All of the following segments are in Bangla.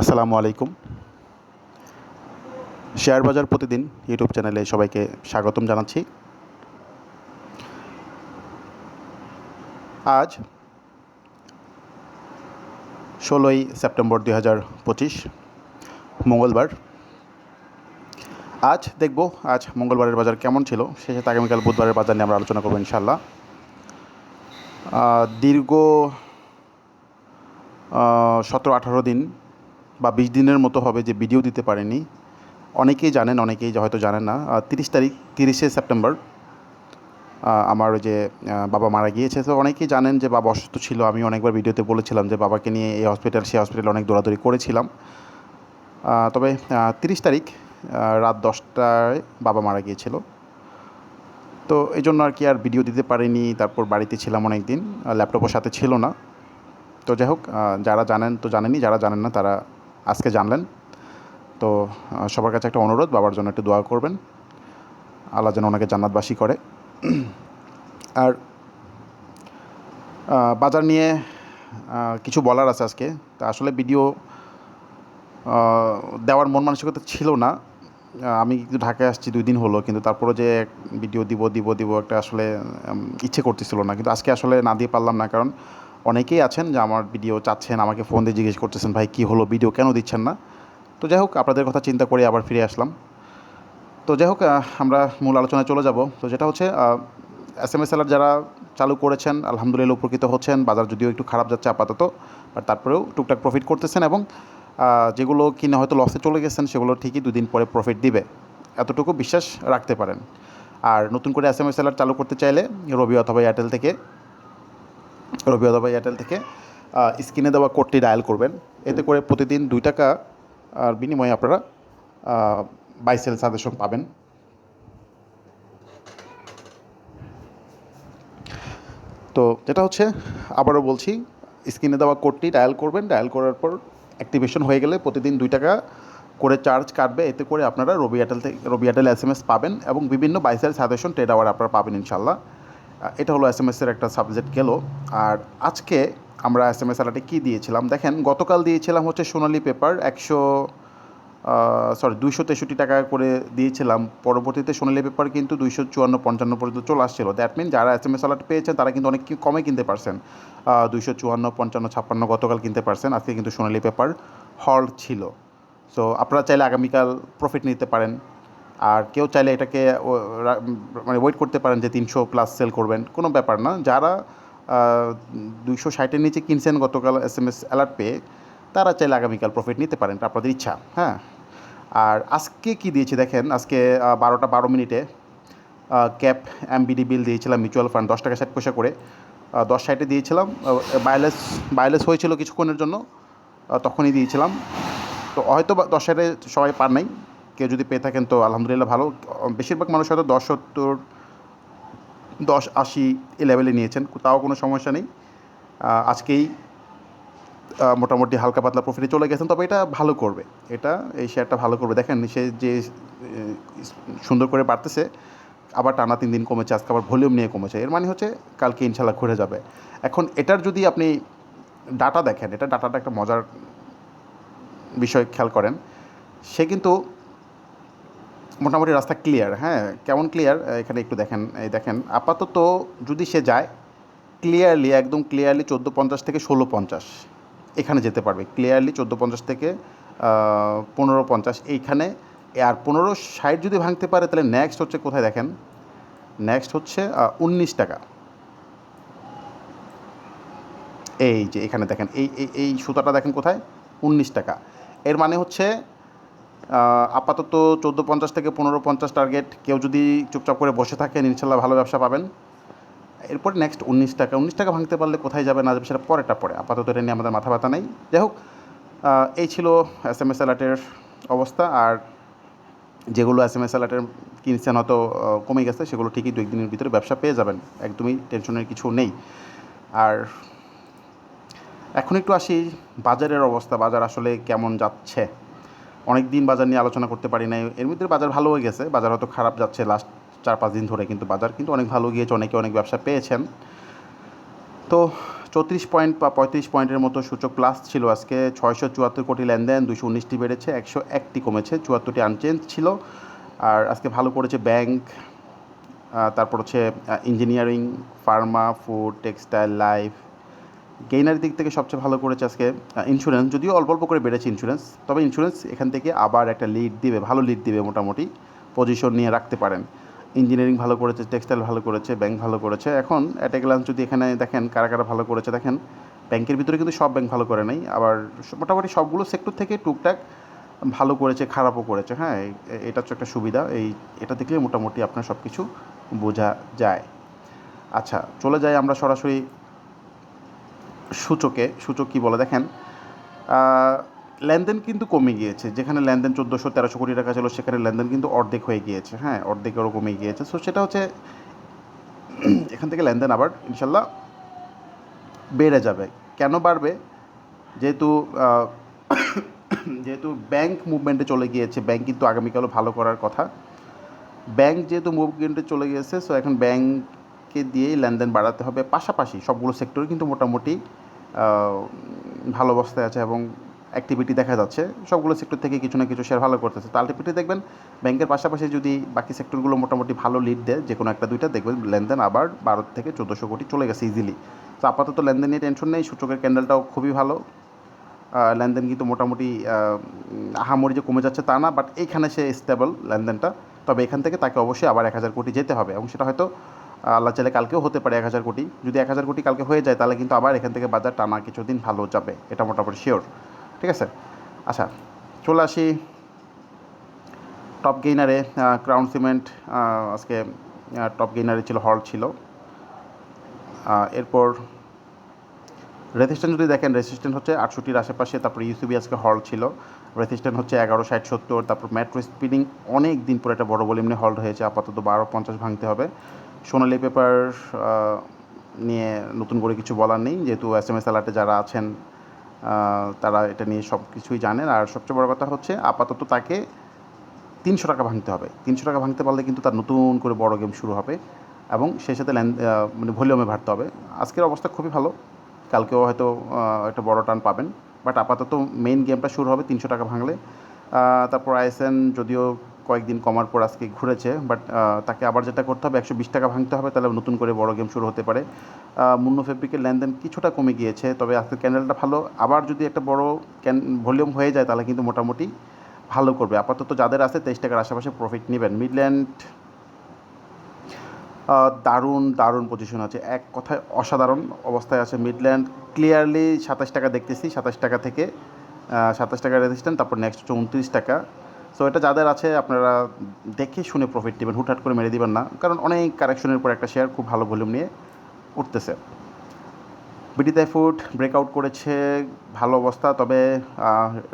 আসসালামু আলাইকুম। শেয়ার বাজার প্রতিদিন ইউটিউব চ্যানেলে সবাইকে স্বাগতম জানাচ্ছি। আজ ষোলোই সেপ্টেম্বর দুই হাজার পঁচিশ, মঙ্গলবার। আজ দেখব, আজ মঙ্গলবারের বাজার কেমন ছিল সে সাথে আগামীকাল বুধবারের বাজার নিয়ে আমরা আলোচনা করব ইনশাল্লাহ দীর্ঘ সতেরো আঠারো দিন বা বিশ দিনের মতো হবে যে ভিডিও দিতে পারেনি। অনেকেই জানেন, অনেকেই হয়তো জানেন না। তিরিশ তারিখ, তিরিশে সেপ্টেম্বর আমার যে বাবা মারা গিয়েছে। তো অনেকেই জানেন যে বাবা অসুস্থ ছিল। আমি অনেকবার ভিডিওতে বলেছিলাম যে বাবাকে নিয়ে এই হসপিটাল সেই হসপিটালে অনেক দৌড়াদৌড়ি করেছিলাম। তবে তিরিশ তারিখ রাত দশটায় বাবা মারা গিয়েছিল। তো এই জন্য আর কি আর ভিডিও দিতে পারিনি। তারপর বাড়িতে ছিলাম অনেক দিন ল্যাপটপের সাথে ছিল না। তো যাই হোক যারা জানেন তো জানেনই, যারা জানেন না তারা আজকে জানলেন। তো সবার কাছে একটা অনুরোধ, বাবার জন্য একটু দোয়া করবেন। আল্লাহ যেন ওনাকে জান্নাতবাসী করে। আর বাজার নিয়ে কিছু বলার আছে আজকে। তা আসলে ভিডিও দেওয়ার মন মানসিকতা ছিল না। আমি কিন্তু ঢাকায় আসছি দুই দিন হলো, কিন্তু তারপরে যে ভিডিও দিব দিব দিব একটা আসলে ইচ্ছে করতেছিল না। কিন্তু আজকে আসলে না দিয়ে পারলাম না, কারণ অনেকেই আছেন যে আমার ভিডিও চাচ্ছেন, আমাকে ফোন দিয়ে জিজ্ঞেস করতেছেন, ভাই, কী হলো ভিডিও কেন দিচ্ছেন না? তো যাই হোক, আপনাদের কথা চিন্তা করে আবার ফিরে আসলাম। তো যাই হোক আমরা মূল আলোচনায় চলে যাব। তো যেটা হচ্ছে এস এম এস সেলার যারা চালু করেছেন, আলহামদুলিল্লাহ উপকৃত হচ্ছেন, বাজার যদিও একটু খারাপ যাচ্ছে আপাতত বাট তারপরেও টুকটাক প্রফিট করতেছেন এবং যেগুলো কিনে হয়তো লসে চলে গেছেন, সেগুলো ঠিকই দুদিন পরে প্রফিট দিবে। এতটুকু বিশ্বাস রাখতে পারেন। আর নতুন করে এস এম এস সেলার চালু করতে চাইলে রবি অথবা এয়ারটেল থেকে রবি অথবা এয়ারটেল থেকে স্ক্রিনে দেওয়া কোডটি ডায়াল করবেন। এতে করে প্রতিদিন দুই টাকা আর বিনিময়ে আপনারা বাইসেল সাজেশন পাবেন। তো যেটা হচ্ছে, আবারও বলছি, স্ক্রিনে দেওয়া কোডটি ডায়াল করবেন। ডায়াল করার পর অ্যাক্টিভেশন হয়ে গেলে প্রতিদিন দুই টাকা করে চার্জ কাটবে। এতে করে আপনারা রবি এয়ারটেল থেকে, Robi Airtel S M S পাবেন এবং বিভিন্ন বাইসেল সাজেশন ট্রেড আওয়ার আপনারা পাবেন ইনশাল্লাহ এটা হলো এস এম এসের একটা সাবজেক্ট গেল। আর আজকে আমরা এস এম এস আলাটে কী দিয়েছিলাম? দেখেন, গতকাল দিয়েছিলাম হচ্ছে সোনালি পেপার একশো সরি দুইশো তেষট্টি টাকা করে দিয়েছিলাম। পরবর্তীতে সোনালি পেপার কিন্তু দুইশো চুয়ান্ন, পঞ্চান্ন পর্যন্ত চলে আসছিল। দ্যাট মিন যারা এস এম এস আলার্ট পেয়েছেন, তারা কিন্তু অনেক কমে কিনতে পারছেন। দুইশো চুয়ান্ন, পঞ্চান্ন, ছাপ্পান্ন গতকাল কিনতে পারছেন। আজকে কিন্তু সোনালি পেপার হল্ট ছিল। সো আপনারা চাইলে আগামীকাল প্রফিট নিতে পারেন। আর কেউ চাইলে এটাকে মানে ওয়েট করতে পারেন যে তিনশো প্লাস সেল করবেন, কোনো ব্যাপার না। যারা দুইশো ষাটের নিচে কিনছেন গতকাল এস এম এস অ্যালার্ট পেয়ে, তারা চাইলে আগামীকাল প্রফিট নিতে পারেন আপনাদের ইচ্ছা হ্যাঁ। আর আজকে কি দিয়েছি দেখেন, আজকে বারোটা বারো মিনিটে ক্যাপ এমবিডি বিল দিয়েছিলাম মিউচুয়াল ফান্ড দশ টাকা ষাট পয়সা করে দশ ষাটে দিয়েছিলাম বায়োলেস বায়োলেস হয়েছিল কিছুক্ষণের জন্য তখনই দিয়েছিলাম। তো হয়তো দশ ষাটে সবাই পার নাই। কেউ যদি পেয়ে থাকেন, তো আলহামদুলিল্লাহ ভালো। বেশিরভাগ মানুষ হয়তো দশ, সত্তর, দশ, আশি এই লেভেলে নিয়েছেন, তাও কোনো সমস্যা নেই। আজকেই মোটামুটি হালকা পাতলা প্রফিটে চলে গেছেন, তবে এটা ভালো করবে। এটা, এই শেয়ারটা ভালো করবে। দেখেন, সে যে সুন্দর করে বাড়তেছে, আবার টানা তিন দিন কমেছে, আজকে আবার ভলিউম নিয়ে কমেছে। এর মানে হচ্ছে, কালকে ইনশাল্লাহ ঘুরে যাবে। এখন এটার যদি আপনি ডাটা দেখেন, এটা ডাটাটা একটা মজার বিষয়, খেয়াল করেন। সে কিন্তু মোটামুটি রাস্তা ক্লিয়ার হ্যাঁ? কেমন ক্লিয়ার এখানে একটু দেখেন, এই দেখেন। আপাতত যদি সে যায় ক্লিয়ারলি একদম ক্লিয়ারলি চোদ্দ পঞ্চাশ থেকে ষোলো পঞ্চাশ এখানে যেতে পারবে। ক্লিয়ারলি চোদ্দ পঞ্চাশ থেকে পনেরো পঞ্চাশ এইখানে। আর পনেরো ষাট যদি ভাঙতে পারে, তাহলে নেক্সট হচ্ছে কোথায় দেখেন? নেক্সট হচ্ছে উনিশ টাকা। এই যে এখানে দেখেন এই এই সুতাটা দেখেন কোথায়? উনিশ টাকা। এর মানে হচ্ছে আপাতত চোদ্দ পঞ্চাশ থেকে পনেরো পঞ্চাশ টার্গেট কেউ যদি চুপচাপ করে বসে থাকেন, ইনশাল্লাহ ভালো ব্যবসা পাবেন। এরপর নেক্সট উনিশ টাকা। উনিশ টাকা ভাঙতে পারলে কোথায় যাবে না যাবে সেটা পরেরটা পরে আপাতত এটা নিয়ে আমাদের মাথা ব্যথা নেই। যাই হোক এই ছিল এস এম এস অ্যালার্টের অবস্থা। আর যেগুলো এস এম এস অ্যালার্টের কিনছেন হয়তো কমে গেছে, সেগুলো ঠিকই দু একদিনের ভিতরে ব্যবসা পেয়ে যাবেন। একদমই টেনশনের কিছু নেই। আর এখন একটু আসি বাজারের অবস্থা। বাজার আসলে কেমন যাচ্ছে? অনেক দিন বাজার নিয়ে আলোচনা করতে পারি নাই। এর মধ্যে বাজার ভালো হয়ে গেছে। বাজার হয়তো খারাপ যাচ্ছে লাস্ট চার পাঁচ দিন ধরে কিন্তু বাজার কিন্তু অনেক ভালো গিয়েছে, অনেকে অনেক ব্যবসা পেয়েছেন। তো চৌত্রিশ পয়েন্ট বা পঁয়ত্রিশ পয়েন্টের মতো সূচক প্লাস ছিল আজকে। ছয়শো চুয়াত্তর কোটি লেনদেন, দুশো উনিশটি বেড়েছে, একশো একটি কমেছে, চুয়াত্তরটি আনচেঞ্জ ছিল। আর আজকে ভালো করেছে ব্যাংক তারপর হচ্ছে engineering pharma food textile life gainer দিক থেকে সবচেয়ে ভালো করেছে আজকে ইন্স্যুরেন্স যদিও অল্প অল্প করে বেড়েছে ইন্স্যুরেন্স তবে ইন্স্যুরেন্স এখান থেকে আবার একটা লিড দিবে, ভালো লিড দিবে মোটামুটি পজিশন নিয়ে রাখতে পারেন। ইঞ্জিনিয়ারিং ভালো করেছে টেক্সটাইল ভালো করেছে ব্যাংক ভালো করেছে। এখন অ্যাট গ্লান্স যদি এখানে দেখেন, কারা কারা ভালো করেছে, দেখেন ব্যাংকের ভিতরে কিন্তু সব ব্যাংক ভালো করে নাই। আবার মোটামুটি সবগুলো সেক্টর থেকে টুকটাক ভালো করেছে, খারাপও করেছে। হ্যাঁ এটা হচ্ছে একটা সুবিধা। এই, এটা দেখলে মোটামুটি আপনার সব কিছু বোঝা যায়। আচ্ছা চলে যাই আমরা সরাসরি সূচকে, সূচক কী বলে দেখেন? লেনদেন কিন্তু কমে গিয়েছে। যেখানে লেনদেন চোদ্দোশো, তেরোশো কোটি টাকা ছিল, সেখানে লেনদেন কিন্তু অর্ধেক হয়ে গিয়েছে। হ্যাঁ অর্ধেকেরও কমে গিয়েছে। সো সেটা হচ্ছে এখান থেকে লেনদেন আবার ইনশাল্লাহ বেড়ে যাবে। কেন বাড়বে? যেহেতু যেহেতু ব্যাংক মুভমেন্টে চলে গিয়েছে ব্যাংক কিন্তু আগামীকালও ভালো করার কথা। ব্যাংক যেহেতু মুভমেন্টে চলে গিয়েছে সো এখন ব্যাংককে দিয়েই লেনদেন বাড়াতে হবে। পাশাপাশি সবগুলো সেক্টরে কিন্তু মোটামুটি ভালো অবস্থায় আছে এবং অ্যাক্টিভিটি দেখা যাচ্ছে। সবগুলো সেক্টর থেকে কিছু না কিছু শেয়ার ভালো করতেছে। তো আলটিমেটলি দেখবেন ব্যাংকের পাশাপাশি যদি বাকি সেক্টরগুলো মোটামুটি ভালো লিড দেয় যে কোনো একটা দুইটা দেখবেন লেনদেন আবার বারো থেকে চোদ্দোশো কোটি চলে গেছে ইজিলি তো আপাতত লেনদেন নিয়ে টেনশন নেই সূচকের ক্যান্ডেলটাও খুবই ভালো। লেনদেন কিন্তু মোটামুটি আহ, আহামরি যে কমে যাচ্ছে তা না বাট এইখানে সে স্টেবল লেনদেনটা। তবে এখান থেকে তাকে অবশ্যই আবার এক হাজার কোটি যেতে হবে এবং সেটা হয়তো আল্লাহ চাইলে কালকেও হতে পারে এক হাজার কোটি। যদি এক হাজার কোটি কালকে হয়ে যায়, তাহলে কিন্তু আবার এখান থেকে বাজার টানা কিছুদিন ভালো যাবে। এটা মোটামুটি শিওর ঠিক আছে? আচ্ছা চলে আসি টপ গেইনারে ক্রাউন সিমেন্ট আজকে টপ গেইনারে ছিল হল ছিল। এরপর রেজিস্ট্যান্ট যদি দেখেন রেজিস্ট্যান্ট হচ্ছে আটষট্টির আশেপাশে, তারপর ইউসিবি আজকে হল ছিল। রেজিস্ট্যান্ট হচ্ছে এগারো, ষাট, সত্তর, তারপর মেট্রো স্পিডিং অনেক দিন পরে একটা বড় ভলিউম নিয়ে হয়েছে। আপাতত বারো, পঞ্চাশ ভাঙতে হবে। সোনালি পেপার নিয়ে নতুন করে কিছু বলার নেই। যেহেতু এস এম এস অ্যালার্টে যারা আছেন তারা এটা নিয়ে সব কিছুই জানেন। আর সবচেয়ে বড় কথা হচ্ছে, আপাতত তাকে তিনশো টাকা ভাঙতে হবে। তিনশো টাকা ভাঙতে পারলে কিন্তু তার নতুন করে বড় গেম শুরু হবে এবং সেই সাথে ল্যান মানে ভলিউমে ভাড়তে হবে। আজকের অবস্থা খুবই ভালো। কালকেও হয়তো একটা বড় টান পাবেন। বাট আপাতত মেইন গেমটা শুরু হবে তিনশো টাকা ভাঙলে। তারপর আইএসএন যদিও কয়েকদিন কমার পর আজকে ঘুরেছে বাট তাকে আবার যেটা করতে হবে, একশো বিশ টাকা ভাঙতে হবে, তাহলে নতুন করে বড় গেম শুরু হতে পারে। মুন্নো ফেব্রিকের লেনদেন কিছুটা কমে গিয়েছে, তবে আজকের ক্যান্ডেলটা ভালো। আবার যদি একটা বড় ক্যান ভলিউম হয়ে যায়, তাহলে কিন্তু মোটামুটি ভালো করবে। আপাতত যাদের আছে, তেইশ টাকার আশেপাশে প্রফিট নেবেন। মিডল্যান্ড দারুণ দারুণ পজিশন আছে। এক কথায় অসাধারণ অবস্থায় আছে মিডল্যান্ড ক্লিয়ারলি সাতাশ টাকা দেখতেছি, সাতাশ টাকা থেকে সাতাশ টাকা রেজিস্ট্যান্ট তারপর নেক্সট হচ্ছে উনত্রিশ টাকা। সো এটা যাদের আছে, আপনারা দেখে শুনে প্রফিট নেবেন। হুটহাট করে মেরে দিবেন না। কারণ অনেক কারেকশনের পর একটা শেয়ার খুব ভালো ভলিউম নিয়ে উঠতেছে। বিডিতাই ফুড ব্রেকআউট করেছে, ভালো অবস্থা। তবে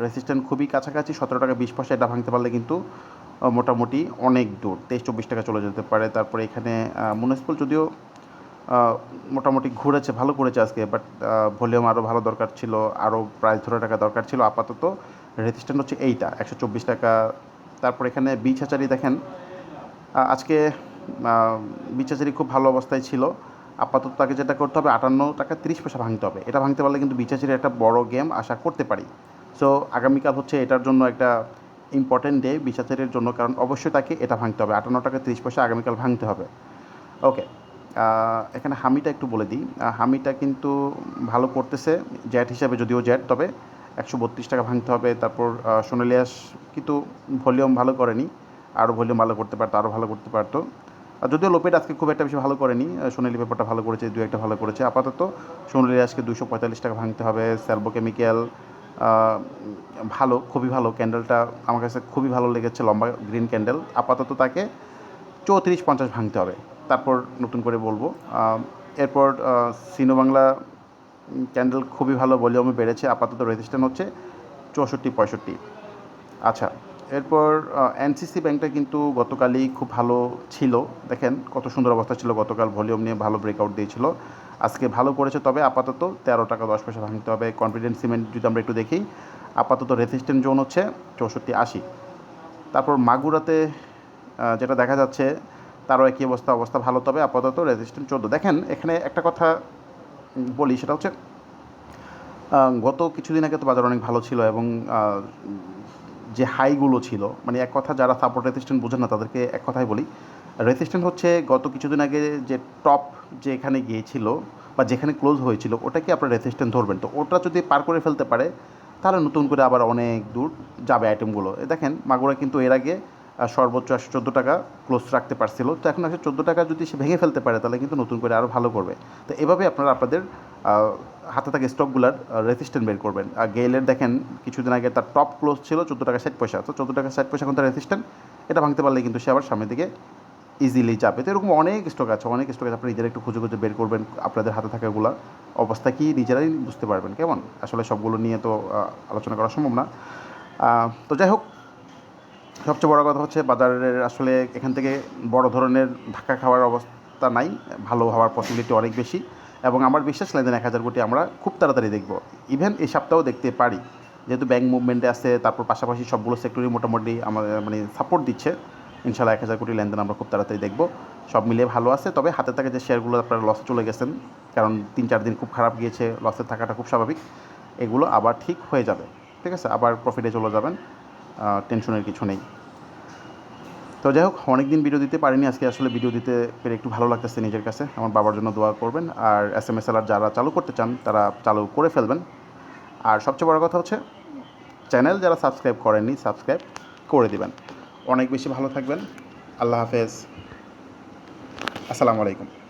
রেসিস্ট্যান্ট খুবই কাছাকাছি। সতেরো টাকা বিশ পয়সা, এটা ভাঙতে পারলে কিন্তু মোটামুটি অনেক দূর। তেইশ, চব্বিশ টাকা চলে যেতে পারে। তারপরে এখানে মুনিসিপাল যদিও মোটামুটি ঘুরেছে, ভালো করেছে আজকে। বাট ভলিউম আরও ভালো দরকার ছিল। আরও প্রাইস ধরে টাকা দরকার ছিল, আপাতত। রেজিস্ট্যান্ট হচ্ছে এইটা, একশো চব্বিশ টাকা। তারপর এখানে বিচ হাচারি দেখেন। আজকে বিচ হাচারি খুব ভালো অবস্থায় ছিল। আপাতত তাকে যেটা করতে হবে, আটান্ন টাকা তিরিশ পয়সা ভাঙতে হবে। এটা ভাঙতে পারলে কিন্তু বিচ হাচারি একটা বড় গেম আশা করতে পারি। সো আগামীকাল হচ্ছে এটার জন্য একটা ইম্পর্টেন্ট ডে বিচাচারের জন্য, কারণ অবশ্যই তাকে এটা ভাঙতে হবে। আটান্ন টাকা তিরিশ পয়সা আগামীকাল ভাঙতে হবে। ওকে এখানে হামিটা একটু বলে দিই। হামিটা কিন্তু ভালো করতেছে, জ্যাট হিসাবে যদিও জ্যাট, তবে একশো বত্রিশ টাকা ভাঙতে হবে, তারপর সোনালিয়াস কিন্তু ভলিউম ভালো করেনি, আরও ভলিউম ভালো করতে পারতো, আরও ভালো করতে পারতো। যদিও লোপেট আজকে খুব একটা বেশি ভালো করেনি সোনালি পেপারটা ভালো করেছে দু একটা ভালো করেছে। আপাতত সোনালি আজকে দুশো পঁয়তাল্লিশ টাকা ভাঙতে হবে স্যালবো কেমিক্যাল ভালো, খুবই ভালো ক্যান্ডেলটা আমার কাছে খুবই ভালো লেগেছে, লম্বা গ্রিন ক্যান্ডেল আপাতত তাকে চৌত্রিশ পঞ্চাশ ভাঙতে হবে, তারপর নতুন করে বলব। এরপর সিনো বাংলা ক্যান্ডেল খুবই ভালো ভলিউমে বেড়েছে, আপাতত রেজিস্ট্যান্ট হচ্ছে চৌষট্টি, পঁয়ষট্টি। আচ্ছা এরপর এনসিসি ব্যাংকটা কিন্তু গতকালই খুব ভালো ছিল। দেখেন কত সুন্দর অবস্থা ছিল, গতকাল ভলিউম নিয়ে ভালো ব্রেকআউট দিয়েছিল। আজকে ভালো করেছে, তবে আপাতত তেরো টাকা দশ পয়সা ভাঙতে হবে। কনফিডেন্স সিমেন্ট যদি আমরা একটু দেখি, আপাতত রেজিস্ট্যান্ট জোন হচ্ছে চৌষট্টি, আশি। তারপর মাগুরাতে যেটা দেখা যাচ্ছে, তারও একই অবস্থা অবস্থা ভালো, তবে আপাতত রেজিস্ট্যান্ট চোদ্দ। দেখেন, এখানে একটা কথা বলি, সেটা হচ্ছে গত কিছুদিন আগে তো বাজার অনেক ভালো ছিল এবং যে হাইগুলো ছিল মানে এক কথা যারা সাপোর্ট রেসিস্ট্যান্ট বোঝেন না, তাদেরকে এক কথাই বলি। রেসিস্ট্যান্ট হচ্ছে গত কিছুদিন আগে যে টপ যে এখানে গিয়েছিল বা যেখানে ক্লোজ হয়েছিল, ওটাকে আপনার রেসিস্ট্যান্ট ধরবেন। তো ওটা যদি পার করে ফেলতে পারে, তাহলে নতুন করে আবার অনেক দূর যাবে আইটেমগুলো দেখেন, মাগুরা কিন্তু এর আগে সর্বোচ্চ আসে চোদ্দ টাকা ক্লোজ রাখতে পারছিল। তো এখন আসে চোদ্দ টাকা যদি সে ভেঙে ফেলতে পারে, তাহলে কিন্তু নতুন করে আরও ভালো করবে। তো এভাবে আপনারা আপনাদের হাতে থাকা স্টকগুলার রেসিস্ট্যান্ট বের করবেন। আর গেলের দেখেন, কিছুদিন আগে তার টপ ক্লোজ ছিল চোদ্দ টাকা ষাট পয়সা। তো চোদ্দ টাকা ষাট পয়সা এখন তার রেসিস্ট্যান্ট এটা ভাঙতে পারলে কিন্তু সে আবার সামনের দিকে ইজিলি যাবে। তো এরকম অনেক স্টক আছে, অনেক স্টক আছে আপনি নিজেরা একটু খুঁজে খুঁজে বের করবেন আপনাদের হাতে থাকাগুলা অবস্থা কি নিজেরাই বুঝতে পারবেন, কেমন? আসলে সবগুলো নিয়ে তো আলোচনা করা সম্ভব না। তো যাই হোক সবচেয়ে বড় কথা হচ্ছে বাজারের আসলে এখান থেকে বড় ধরনের ধাক্কা খাওয়ার অবস্থা নাই, ভালো হওয়ার পসিবিলিটি অনেক বেশি। এবং আমার বিশ্বাস, লেনদেন এক হাজার কোটি আমরা খুব তাড়াতাড়ি দেখব। ইভেন এই সপ্তাহেও দেখতে পারি, যেহেতু ব্যাংক মুভমেন্টে আছে, তারপর পাশাপাশি সবগুলো সেক্টরই মোটামুটি আমাদের মানে সাপোর্ট দিচ্ছে। ইনশাল্লাহ এক হাজার কোটি লেনদেন আমরা খুব তাড়াতাড়ি দেখব। সব মিলিয়ে ভালো আছে, তবে হাতে থাকা যে শেয়ারগুলো আপনারা লসে চলে গেছেন, কারণ তিন চার দিন খুব খারাপ গিয়েছে লসে থাকাটা খুব স্বাভাবিক। এগুলো আবার ঠিক হয়ে যাবে। ঠিক আছে? আবার প্রফিটে চলে যাবেন। টেনশনের কিছু নেই। তো যাই হোক অনেক দিন ভিডিও দিতে পারিনি, আজকে আসলে ভিডিও দিতে পেরে একটু ভালো লাগতেছে নিজের কাছে। আমার বাবার জন্য দোয়া করবেন, আর এস এম এস আর যারা চালু করতে চান, তারা চালু করে ফেলবেন। আর সবচেয়ে বড় কথা হচ্ছে চ্যানেল যারা সাবস্ক্রাইব করেননি সাবস্ক্রাইব করে দিবেন। অনেক বেশি ভালো থাকবেন। আল্লাহ হাফেজ। আসসালামু আলাইকুম।